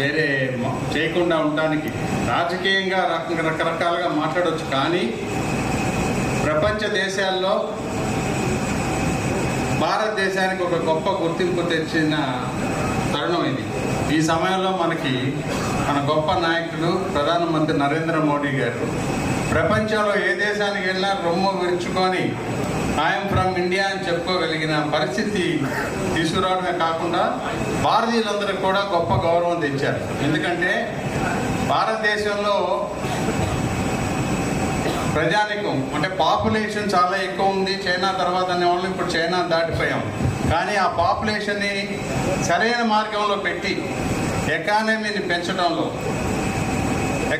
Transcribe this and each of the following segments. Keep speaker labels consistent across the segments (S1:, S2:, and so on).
S1: వేరే చేయకుండా ఉండడానికి రాజకీయంగా రక- రకరకాలుగా మాట్లాడవచ్చు కానీ ప్రపంచ దేశాల్లో భారతదేశానికి ఒక గొప్ప గుర్తింపు తెచ్చిన తరుణం ఇది. ఈ సమయంలో మనకి మన గొప్ప నాయకుడు ప్రధానమంత్రి నరేంద్ర మోడీ గారు ప్రపంచంలో ఏ దేశానికి వెళ్ళినా రొమ్ము విరుచుకొని ఐఎమ్ ఫ్రమ్ ఇండియా అని చెప్పుకోగలిగిన పరిస్థితి తీసుకురావడమే కాకుండా భారతీయులందరికీ కూడా గొప్ప గౌరవం తెచ్చారు. ఎందుకంటే భారతదేశంలో ప్రజానికం అంటే పాపులేషన్ చాలా ఎక్కువ ఉంది. చైనా తర్వాత అనేవాళ్ళు ఇప్పుడు చైనా దాటిపోయాం. కానీ ఆ పాపులేషన్ని సరైన మార్గంలో పెట్టి ఎకానమీని పెంచడంలో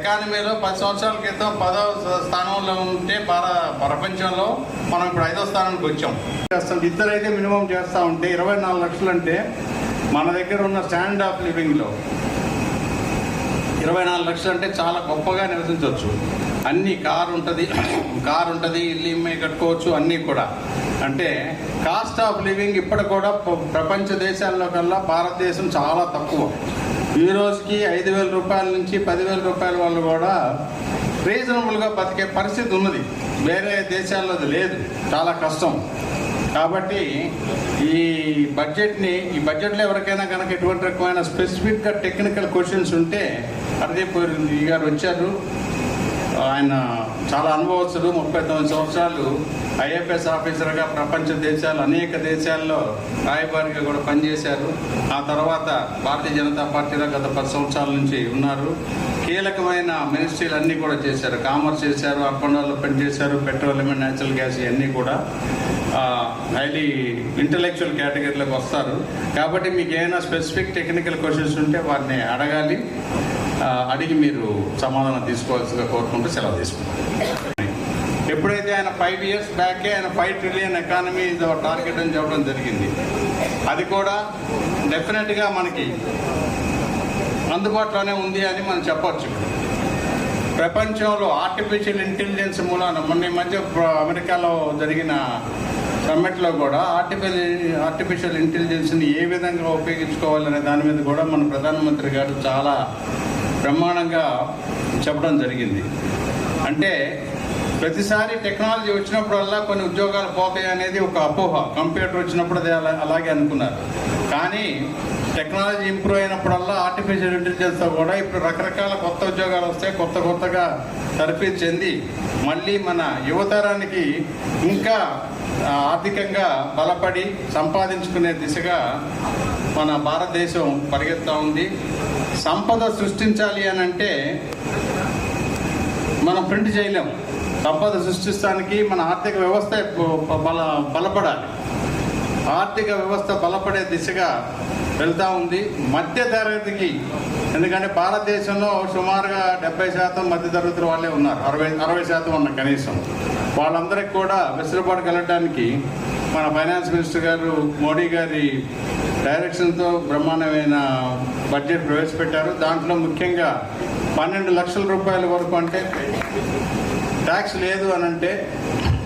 S1: ఎకానమీలో పది సంవత్సరాల క్రితం పదవ స్థానంలో ఉంటే భార ప్రపంచంలో మనం ఇప్పుడు ఐదో స్థానానికి వచ్చాం. అసలు ఇద్దరైతే మినిమం చేస్తూ ఉంటే ఇరవై నాలుగు లక్షలు అంటే మన దగ్గర ఉన్న స్టాండ్ ఆఫ్ లివింగ్లో ఇరవై నాలుగు లక్షలు అంటే చాలా గొప్పగా నివసించవచ్చు. అన్ని కారు ఉంటుంది కారు ఉంటుంది ఇల్లు ఇమ్మే కట్టుకోవచ్చు అన్నీ కూడా. అంటే కాస్ట్ ఆఫ్ లివింగ్ ఇప్పుడు కూడా ప్రపంచ దేశాల్లో కల్లా భారతదేశం చాలా తక్కువ. ఈ రోజుకి ఐదు వేల రూపాయల నుంచి పదివేల రూపాయల వాళ్ళు కూడా రీజనబుల్గా బతికే పరిస్థితి ఉన్నది. వేరే దేశాల్లో అది లేదు. చాలా కష్టం. కాబట్టి ఈ బడ్జెట్ని ఈ బడ్జెట్లో ఎవరికైనా కనుక ఎటువంటి రకమైన స్పెసిఫిక్గా టెక్నికల్ క్వశ్చన్స్ ఉంటే హర్దీప్ గారు వచ్చారు. ఆయన చాలా అనుభవస్తుడు ముప్పై తొమ్మిది సంవత్సరాలు ఐఎఫ్ఎస్ ఆఫీసర్గా ప్రపంచ దేశాలు అనేక దేశాల్లో రాయబారిగా కూడా పనిచేశారు. ఆ తర్వాత భారతీయ జనతా పార్టీలో గత పది సంవత్సరాల నుంచి ఉన్నారు. కీలకమైన మినిస్ట్రీలు అన్నీ కూడా చేశారు. కామర్స్ చేశారు అప్పండాల్లో పనిచేశారు చేశారు పెట్రోలియం అండ్ న్యాచురల్ గ్యాస్ ఇవన్నీ కూడా హైలీ ఇంటలెక్చువల్ కేటగిరీలోకి వస్తారు. కాబట్టి మీకు ఏమైనా స్పెసిఫిక్ టెక్నికల్ క్వశ్చన్స్ ఉంటే వారిని అడగాలి. అడిగి మీరు సమాధానం తీసుకోవాల్సిగా కోరుకుంటూ సెలవు తీసుకుంటాం ఎప్పుడైతే ఆయన ఫైవ్ ఇయర్స్ బ్యాకే ఆయన ఫైవ్ ట్రిలియన్ ఎకానమీ టార్గెట్ అని చెప్పడం జరిగింది. అది కూడా డెఫినెట్గా మనకి అందుబాటులోనే ఉంది అని మనం చెప్పవచ్చు ప్రపంచంలో ఆర్టిఫిషియల్ ఇంటెలిజెన్స్ మూలాన మొన్న ఈ మధ్య అమెరికాలో జరిగిన సమ్మిట్లో కూడా ఆర్టిఫిషియల్ ఆర్టిఫిషియల్ ఇంటెలిజెన్స్ని ఏ విధంగా ఉపయోగించుకోవాలనే దాని మీద కూడా మన ప్రధానమంత్రి గారు చాలా బ్రహ్మాండంగా చెప్పడం జరిగింది. అంటే ప్రతిసారి టెక్నాలజీ వచ్చినప్పుడల్లా కొన్ని ఉద్యోగాలు పోతాయి అనేది ఒక అపోహ. కంప్యూటర్ వచ్చినప్పుడు అది అలాగే అనుకున్నారు. కానీ టెక్నాలజీ ఇంప్రూవ్ అయినప్పుడల్లా ఆర్టిఫిషియల్ ఇంటెలిజెన్స్తో కూడా ఇప్పుడు రకరకాల కొత్త ఉద్యోగాలు వస్తాయి. కొత్త కొత్తగా తరఫీ చెంది మళ్ళీ మన యువతరానికి ఇంకా ఆర్థికంగా బలపడి సంపాదించుకునే దిశగా మన భారతదేశం పరిగెత్తా ఉంది. సంపద సృష్టించాలి అని అంటే మనం ప్రింట్ చేయలేము సంపద సృష్టిస్తానికి మన ఆర్థిక వ్యవస్థ బల బలపడాలి. ఆర్థిక వ్యవస్థ బలపడే దిశగా వెళ్తూ ఉంది. మధ్య తరగతికి ఎందుకంటే భారతదేశంలో సుమారుగా డెబ్బై శాతం మధ్య తరగతి వాళ్ళే ఉన్నారు. అరవై అరవై శాతం ఉన్న కనీసం. వాళ్ళందరికీ కూడా వెసులుబాటు కలగడానికి మన ఫైనాన్స్ మినిస్టర్ గారు మోడీ గారి డైరెక్షన్తో బ్రహ్మాండమైన బడ్జెట్ ప్రవేశపెట్టారు. దాంట్లో ముఖ్యంగా పన్నెండు లక్షల రూపాయల వరకు అంటే ట్యాక్స్ లేదు అని అంటే